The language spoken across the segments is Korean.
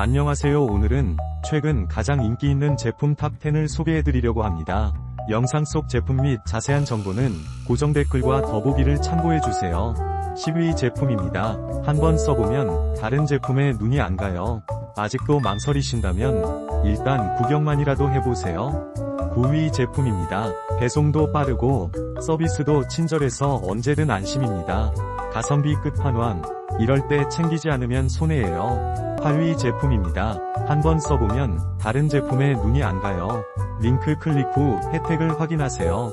안녕하세요 오늘은 최근 가장 인기 있는 제품 탑10을 소개해드리려고 합니다. 영상 속 제품 및 자세한 정보는 고정 댓글과 더보기를 참고해주세요. 10위 제품입니다. 한번 써보면 다른 제품에 눈이 안 가요. 아직도 망설이신다면 일단 구경만이라도 해보세요. 9위 제품입니다. 배송도 빠르고 서비스도 친절해서 언제든 안심입니다. 가성비 끝판왕. 이럴 때 챙기지 않으면 손해예요. 8위 제품입니다. 한번 써보면 다른 제품에 눈이 안 가요. 링크 클릭 후 혜택을 확인하세요.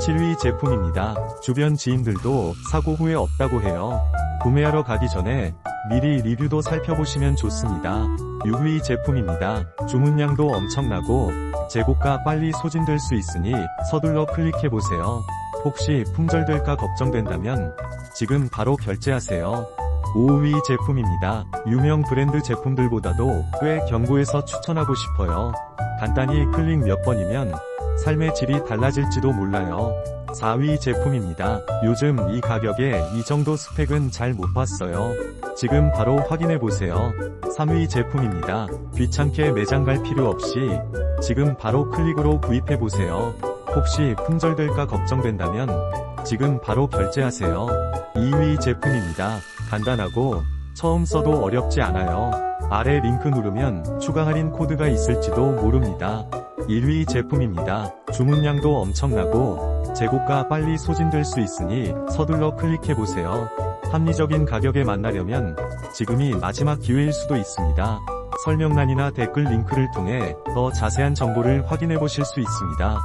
7위 제품입니다. 주변 지인들도 사고 후에 없다고 해요. 구매하러 가기 전에 미리 리뷰도 살펴보시면 좋습니다. 6위 제품입니다. 주문량도 엄청나고 재고가 빨리 소진될 수 있으니 서둘러 클릭해보세요. 혹시 품절될까 걱정된다면 지금 바로 결제하세요. 5위 제품입니다. 유명 브랜드 제품들보다도 꽤 견고해서 추천하고 싶어요. 간단히 클릭 몇 번이면 삶의 질이 달라질지도 몰라요. 4위 제품입니다. 요즘 이 가격에 이 정도 스펙은 잘 못 봤어요. 지금 바로 확인해보세요. 3위 제품입니다. 귀찮게 매장 갈 필요 없이 지금 바로 클릭으로 구입해보세요. 혹시 품절될까 걱정된다면 지금 바로 결제하세요. 2위 제품입니다. 간단하고 처음 써도 어렵지 않아요. 아래 링크 누르면 추가 할인 코드가 있을지도 모릅니다. 1위 제품입니다. 주문량도 엄청나고 재고가 빨리 소진될 수 있으니 서둘러 클릭해보세요. 합리적인 가격에 만나려면 지금이 마지막 기회일 수도 있습니다. 설명란이나 댓글 링크를 통해 더 자세한 정보를 확인해 보실 수 있습니다.